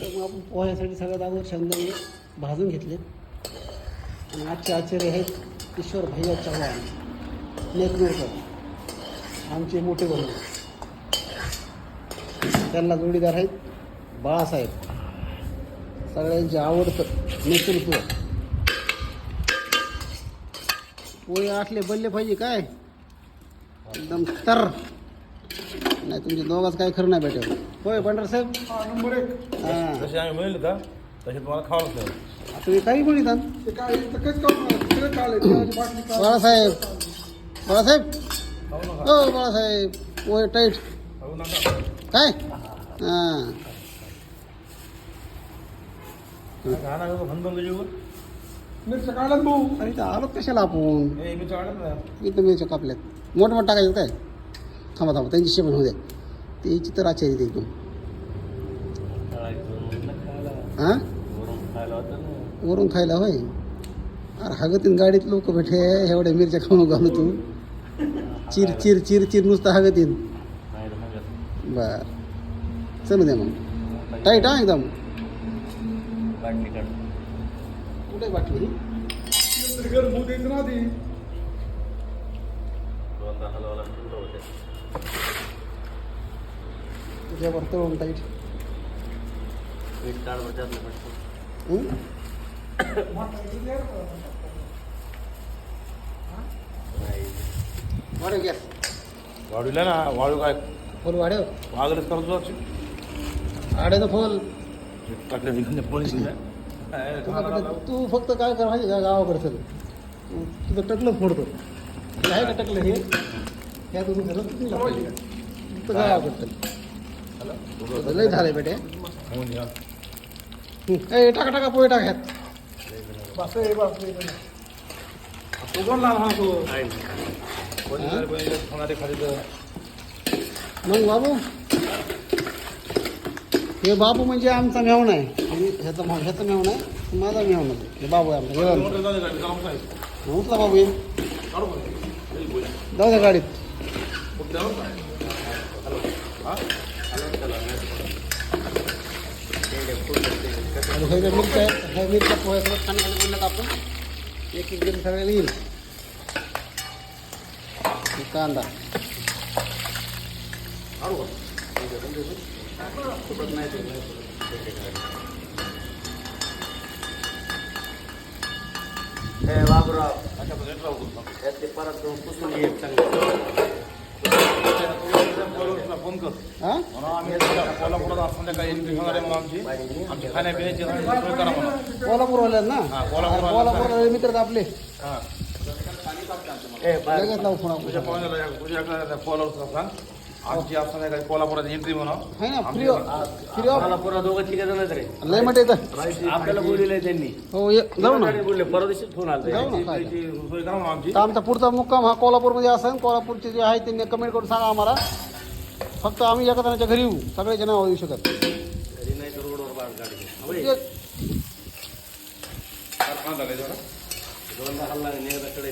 त्यामुळे आपण पोह्यासाठी सगळ्यात अगोदर शेंगदाणे भाजून घेतले. आणि आजचे आचार्य आहेत ईश्वर भैया चव्हाण. नेकनूरकर आमचे मोठे बंधू त्यांना जोडीदार आहेत बाळासाहेब. सगळ्यांचे आवडतं नेतृत्व पोहे. आटले बनले पाहिजे काय? एकदम तर. नाही तुमचे दोघाच काय खरं नाही भेटेल होय पंढर साहेब? हा नंबर एक. हां. जसे आम्ही मिळेल का? तसे तुम्हाला खावंच लागेल. तुम्ही काही कोणी येतात ते काय इथं काहीच काम नाही. सगळं काढले तेलाची बाटली काढ. बाळासाहेब. बाळासाहेब? खाऊ नका. हो बाळासाहेब. पोहे टाईट. खाऊ नका. काय? हां. जीव मिरच्या काढल्यात भाऊ. अरे इथं आलो कशाला आपण? ए मी चालत ना. इथं मिरच्या कापल्यात. मोठ मोठ टाकायचं काय? थांबा थांबा. त्यांची शेवण होऊ द्या. ते चित्र आचार्य ते एकदम हां? वरून खायला होय? अरे हगतीन गाडीत लोक भेटे एवढ्या मिरच्या खाऊन घालू तू. चिर चिर चिर चिर नुसतं हगतीन. बर. चल द्या मग. टाईट हा एकदम. कुठे बाटली? तरी तुझ्यावर तळून टाईट हं? वाढव गॅस. ना वाढू काय? फुल वाढव. वागरच करतो आड्याचं फुल टाकले कुठं- तू फक्त काय कर माहिती का? गावाकडे तू- तुझं टकलं फोडतो. आहे का टकलं हे? ह्या. तुम्ही घरात तुम्ही लय झालंय बेटे. हं. ए टाका टाका पोहे टाक ह्यात. हे? हे हा मग बाबू? हे बाबू म्हणजे आमचा मेहून आहे. आणि ह्याचा ह्याचा मेहून आहे. माझा मेहून आहे. हे बाबू आहे आमचा. जेवण? उठला बाबू ये. जाऊ द्या गाडीत. मग द्यावं काय? हा? आणि हे जे मिरच्या आहेत ह्या मिरच्या पोह्यासोबत खाणे खाणे म्हणलं तर आपण एक एक जण सगळ्याला येईल हे कांदा काढू का? अशा पद्धतीने राहू दे. तुला फोन कर कोल्हापुरात आहे म्हणून आमची आमची खाण्यापिण्याची सोय करा म्हणून कोल्हापूरवाल्यात ना हा, कोल्हापूरवाले. कोल्हापूर मित्र तर आपले हा. लगेच लावू फोन तुझ्या आपण पाहुण्याला तुझ्याकडे कोल्हापूर सांग आमची आज संध्याकाळी कोल्हापुरात एंट्री म्हणून. आहे ना फ्री फ्री ऑफ मला पुरा दोघं तिघ जण रे. लय मट येतं आपल्याला बोललेलं त्यांनी. हो ये जाऊ ना. बोलले परवा दिवशी फोन आला जाऊ ना काय त्याची सोय करा म्हणून आमची. तर आमचा पुढचा मुक्काम हा कोल्हापूरमध्ये असेल. कोल्हापूरचे जे आहे त्यांनी कमेंट करून सांगा आम्हाला. फक्त आम्ही एका जणाच्या घरी येऊ. सगळ्याच्या नाव येऊ शकत. घरी नाही तर रोडवर बाहेर गाडी झालंय जरा. दोनदा हल्ला एकदा कडे